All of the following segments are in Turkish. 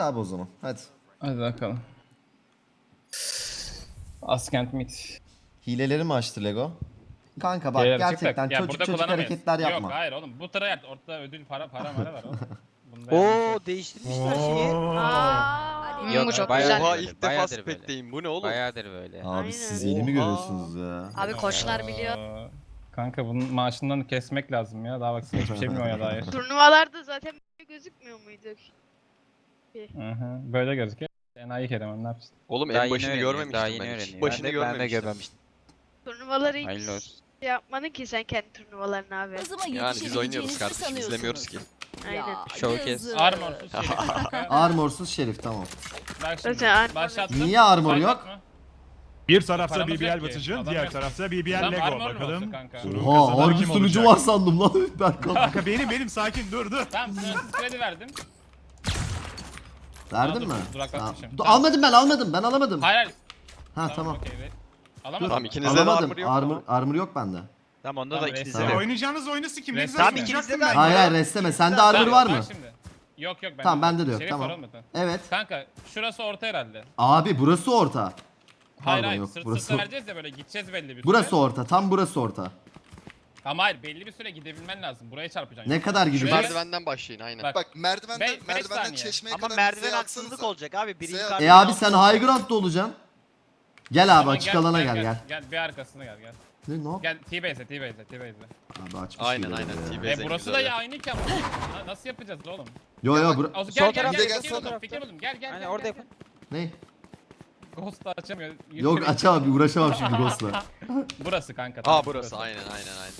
Abi o zaman. Hadi. Hadi bakalım. Askent mit. Hileleri mi açtı Lego? Kanka bak Beyler, gerçekten çık bak. Ya çocuk burada çocuk kullanamayız. hareketler yapma. Yok hayır oğlum bu yat. Ortada ödül para para mara var oğlum. Bunda Oo yanlış değiştirmişler şeyi. Aa, Yok, bu çok bayağı- güzel. Oha ilk defa bayağıdır böyle. spekteyim. Bu ne oğlum? Bayağıdır böyle. Abi Aynen. siz yeni mi Oha. görüyorsunuz ya? Abi koçlar biliyor. Aa, Kanka bunun maaşından kesmek lazım ya. Daha baksana hiçbir şey bilmiyor ya dair. Turnuvalarda zaten böyle gözükmüyor muyduk? Hı hı. Böyle gözüküyor. Enayi Kerem ne yapsın? Oğlum Daha en yeni başını öğreniyor, görmemiştim daha ben yeni hiç. öğreniyor. Başını ben de, ben de görmemiştim. görmemiştim. Turnuvaları hiç Hayırlı olsun. şey yapmadın ki sen kendi turnuvalarını abi. Hızıma Yani biz oynuyoruz kardeşim izlemiyoruz ki. Aynen. Showcase. Armorsuz kanka. Armorsuz şerif tamam. Bak şimdi Zaten armor- başlattım. Niye armor yok? Bir tarafta Paramız BBL ki. Batıcı, Adam diğer yok. tarafta BBL Adam Lego armor mu bakalım. olsun kanka? Sunum Oha kazanan harbi kim sunucu olacak? var sandım lan Berkan. Kanka benim benim sakin dur dur. Tamam sınırsız kredi verdim. Verdin mi? Tamam. Dur, Tamam. Almadım ben almadım ben alamadım. Hayır hayır. Ha tamam. okey, ver. Dur. Alamadın Tamam ikinizde de Alamadım. armor yok. Armor, mu? armor yok bende. Tamam onda Tamam, da ikisi Tamam. de. Sen oynayacağınız oyunu sikeyim ne Resmen güzel? Tamam, ikinizde de ben Hayır hayır restleme. Sende Tamam, armor var bak mı? Şimdi. Yok yok bende. Tamam bende de yok Şerif tamam. var. Evet. Kanka şurası orta herhalde. Abi burası orta. Hayır Pardon, hayır yok, sırt burası sırta vereceğiz ya böyle gideceğiz belli bir süre. Burası orta. Tam burası orta. Ama hayır belli bir süre gidebilmen lazım. Buraya çarpacaksın. Ne kadar? Şuraya- Merdivenden başlayın aynen. Bak, Bak merdivenden Beş- beş merdivenden saniye. çeşmeye Ama kadar merdiven bize haksızlık atsanıza. olacak abi. Biri yukarıda. E abi sen high ground'da olacaksın. Gel abi Tamam, açık alana gel gel. Gel bir arkasına gel gel. Ne ne yap- Gel T-base'e T-base'e T-base'e. Abi açmış Aynen, hileleri aynen, ya. T-base. E Güzel, burası güzel da ya. ya aynı ki ama. Na- Nasıl yapacağız oğlum? Yo yo bura... O, Sol gel gel taraf- gel. Gel, Fikir sol oğlum taraf. fikir oğlum gel gel. Hani gel, orada gel, yapın. Ne? Ghost da açamıyor. Yok açamam bir uğraşamam şimdi Ghost'la. Burası kanka. Aa tamam, burası aynen aynen aynen.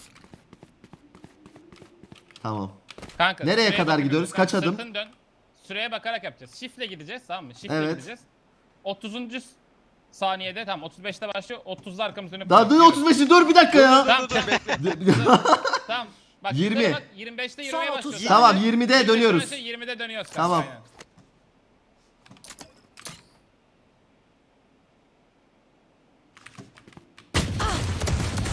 Tamam. Kanka. Nereye süreye kadar bakarak gidiyoruz? Kaç adım? Sırtını dön. Süreye bakarak yapacağız. Shift'le gideceğiz tamam mı? Shift'le Evet. gideceğiz. 30. saniyede tamam 35'te başlıyor. 30'da arkamız dönüp Daha dur 35'i dur bir dakika ya. Tamam tamam. tamam. Bak 20. 20. Bak 25'te yürümeye Son başlıyoruz. 30 tamam 20'de dönüyoruz. 20'de dönüyoruz. kanka, Tamam. aynen.